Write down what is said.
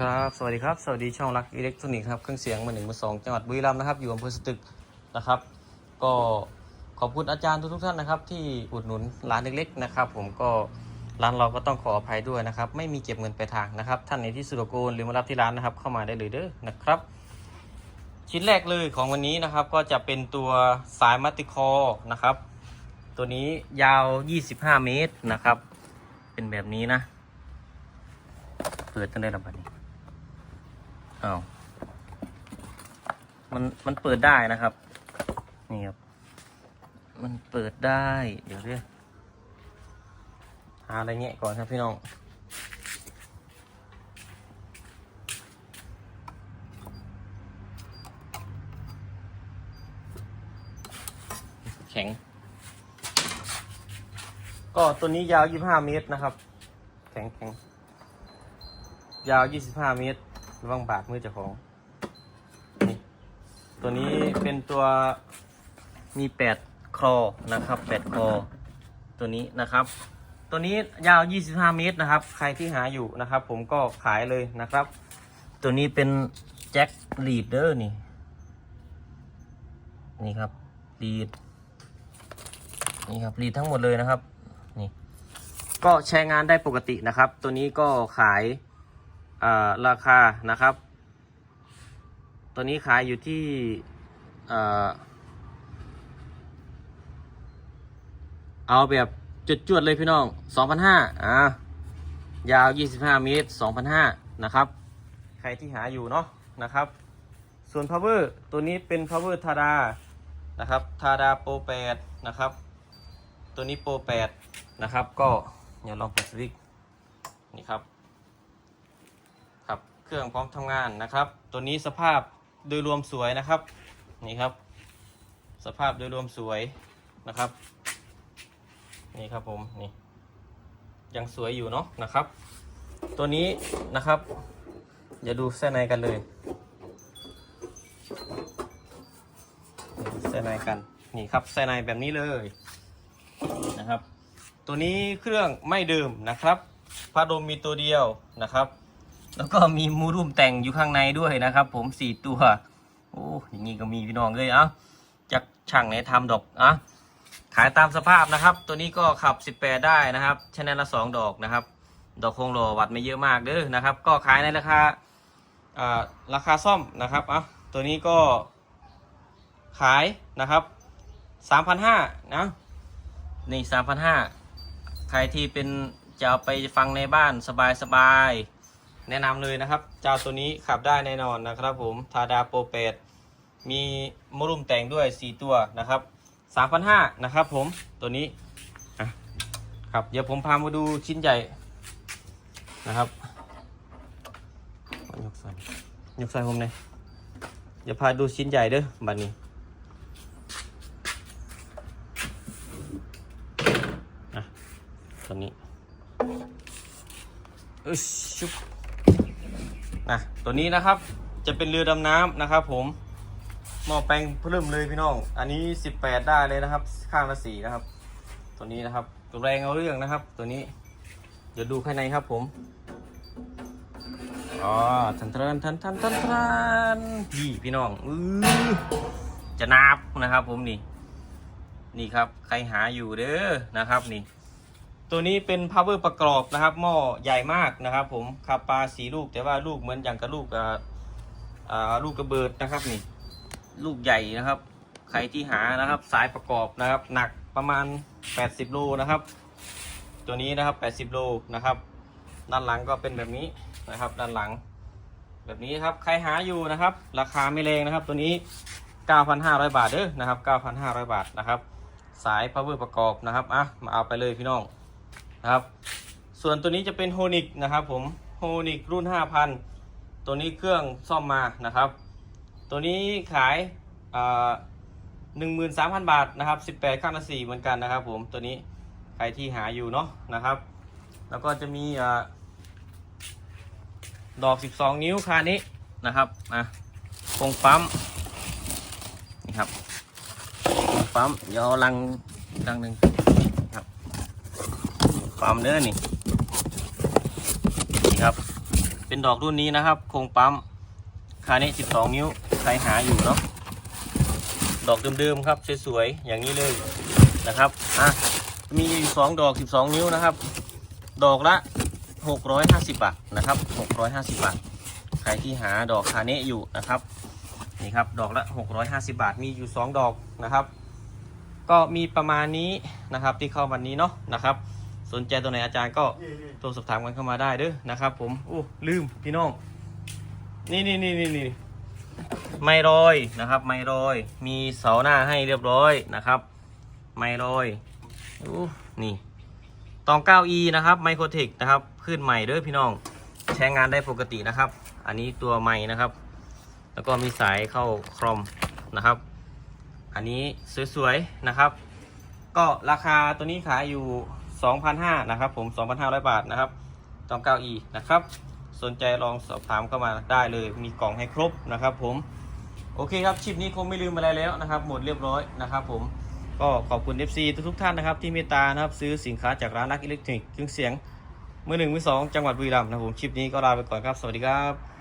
ครับ สวัสดีครับ สวัสดีช่องรักอิเล็กทรอนิกส์ครับ เครื่องเสียงมือหนึ่งมือสองจังหวัดบุรีรัมย์นะครับ อยู่อำเภอสตึกนะครับ ก็ขอบคุณอาจารย์ทุกๆท่านนะครับ ที่อุดหนุนร้านเล็กๆนะครับ ผมก็ร้านเราก็ต้องขออภัยด้วยนะครับ ไม่มีเก็บเงินไปลายทางนะครับ ท่านไหนที่สุดโกนหรือมารับที่ร้านนะครับ เข้ามาได้เลยเด้อนะครับ ชิ้นแรกเลยของวันนี้นะครับ ก็จะเป็นตัวสายมัตติคอนะครับ ตัวนี้ยาว 25 เมตรนะครับ เป็นแบบนี้นะ เปิดตั้งได้ระบาดนี้ อ้าวมันมันเปิดได้นะครับ นี่ครับ มันเปิดได้ เดี๋ยวเรียกหาอะไรเงี้ยก่อนครับพี่น้องแข็ง ก็ตัวนี้ยาว 25 เมตรนะครับ แข็งแข็งยาว 25 เมตร ระวังบาดมือเจ้าของ นี่ ตัวนี้เป็นตัวมี8คอนะครับ8คอ ตัวนี้นะครับ ตัวนี้ยาว 25 เมตรนะครับ ใครที่หาอยู่นะครับ ผมก็ขายเลยนะครับ ตัวนี้เป็นแจ็คลีดเดอร์นี่ นี่ครับลีดนี่ครับลีดทั้งหมดเลยนะครับ นี่ ก็ใช้งานได้ปกตินะครับ ตัวนี้ก็ขาย ราคานะครับ ตัวนี้ขายอยู่ที่เอาแบบจุดจวดเลยพี่น้อง2,500อ่ายาว 25 เมตร2,500นะครับ ใครที่หาอยู่เนาะนะครับ ส่วน power ตัวนี้เป็น power ทาดานะครับทาดาโปร8นะครับ ตัวนี้โปร8นะครับ ก็อย่าลองเปิดสวิตช์นี่ครับ เครื่องพร้อมทำงานนะครับ ตัวนี้สภาพโดยรวมสวยนะครับ นี่ครับ สภาพโดยรวมสวยนะครับ นี่ครับผมนี่ยังสวยอยู่เนาะนะครับ ตัวนี้นะครับอย่าดูเส้นในกันเลยเส้นในกันนี่ครับเส้นในแบบนี้เลยนะครับ ตัวนี้เครื่องไม่เดิมนะครับพัดลมมีตัวเดียวนะครับ แล้วก็มีมูรุ่มแต่งอยู่ข้างในด้วยนะครับ ผมสี่ตัว โอ้อย่างนี้ก็มีพี่น้องเลยเอ้าจากช่างไหนทำดอกอะขายตามสภาพนะครับ ตัวนี้ก็ขับ 18 ได้นะครับชแนลละ2ดอกนะครับ ดอกคงโลวัดไม่เยอะมากเด้อนะครับ ก็ขายในราคาอ่าราคาซ่อมนะครับอะตัวนี้ก็ขายนะครับ3,500นะนี่3,500ใครที่เป็นจะเอาไปฟังในบ้านสบายๆ แนะนำเลยนะครับ เจ้าตัวนี้ขับได้แน่นอนนะครับผมทาดาโปรเปดมีมรุมแต่งด้วย 4 ตัวนะครับ3,500นะครับผมตัวนี้อะครับเดี๋ยวผมพามาดูชิ้นใหญ่นะครับยกใส่ยกใส่ผมเลยเดี๋ยวพาดูชิ้นใหญ่เด้อบัดนี้อะตัวนี้อึชชุบ นะตัวนี้นะครับจะเป็นเรือดำน้ำนะครับ ผมหม้อแปลงเพิ่มเลยพี่น้อง อันนี้ 18 ได้เลยนะครับ ข้างละสีนะครับ ตัวนี้นะครับตัวแรงเอาเรื่องนะครับ ตัวนี้ เดี๋ยวดูภายในครับผมอ๋อทันทันทันทันทันทันพี่พี่น้องอือจะนับนะครับ ผมนี่ นี่ครับ ใครหาอยู่เด้อนะครับนี่ ตัวนี้เป็น power ประกอบนะครับ หม้อใหญ่มากนะครับผมขับปลาสีลูก แต่ว่าลูกเหมือนอย่างกับลูกอ่าลูกกระเบิดนะครับนี่ ลูกใหญ่นะครับ ใครที่หานะครับ สายประกอบนะครับ หนักประมาณ 80 โลนะครับ ตัวนี้นะครับ 80 โลนะครับ ด้านหลังก็เป็นแบบนี้นะครับ ด้านหลัง แบบนี้ครับใครหาอยู่นะครับ ราคาไม่แรงนะครับ ตัวนี้ 9,500 บาทเด้อนะครับ 9,500 บาทนะครับ สาย power ประกอบนะครับอะมาเอาไปเลยพี่น้อง นะครับ ส่วนตัวนี้จะเป็นโฮนิกนะครับผมโฮนิกรุ่น 5,000 ตัวนี้เครื่องซ่อมมานะครับ ตัวนี้ขายหนึ่งหมื่นสามพันบาทนะครับสิบแปดข้างละสี่เหมือนกันนะครับ ผมตัวนี้ใครที่หาอยู่เนาะนะครับ แล้วก็จะมีอ่าดอก12นิ้วคานี้นะครับอะคงปั๊มนี่ครับปั๊มเดี๋ยวเอลังลังหนึ่ง ครับปั๊มเนื้อนี่นี่ครับเป็นเป็นดอกรุ่นนี้นะครับ โครงปั๊มคาเนะ12 นิ้วใครหาอยู่เนาะดอกเดิมๆครับสวยๆอย่างนี้เลยนะครับอะมีอยู่สองดอก 12 นิ้วนะครับ ดอกละ 650 บาทนะครับ 650 บาทใครที่หาดอกคาเนะอยู่นะครับนี่ครับดอกละ 650 บาทมีอยู่ 2 ดอกนะครับ ก็มีประมาณนี้นะครับที่เข้าวันนี้เนาะนะครับ สนใจตัวไหนอาจารย์ก็โทรสอบถามกันเข้ามาได้เด้อนะครับ ผมอู้ลืมพี่น้อง นี่นี่นี่นี่นี่ไม่รอยนะครับ ไม่รอย มีเสาหน้าให้เรียบร้อยนะครับ ไม่รอยอู้นี่ตอง 9e นะครับไมโครเทคนะครับขึ้นใหม่เด้อพี่น้องใช้งานได้ปกตินะครับ อันนี้ตัวใหม่นะครับ แล้วก็มีสายเข้าครอมนะครับ อันนี้สวยๆนะครับ ก็ราคาตัวนี้ขายอยู่ 2,500นะครับผม 2,500 บาทนะครับตอง 9e นะครับ สนใจลองสอบถามเข้ามาได้เลย มีกล่องให้ครบนะครับ ผม โอเคครับชิปนี้คงไม่ลืมอะไรแล้วนะครับ หมดเรียบร้อยนะครับ ผม ก็ขอบคุณ FC ทุกๆท่านนะครับ ที่เมตตานะครับซื้อสินค้าจากร้านนักอิเล็กทรอนิกส์เครื่องเสียงมือหนึ่งมือสองจังหวัดบุรีรัมย์นะครับผมคลิปนี้ก็ลาไปก่อนครับ สวัสดีครับ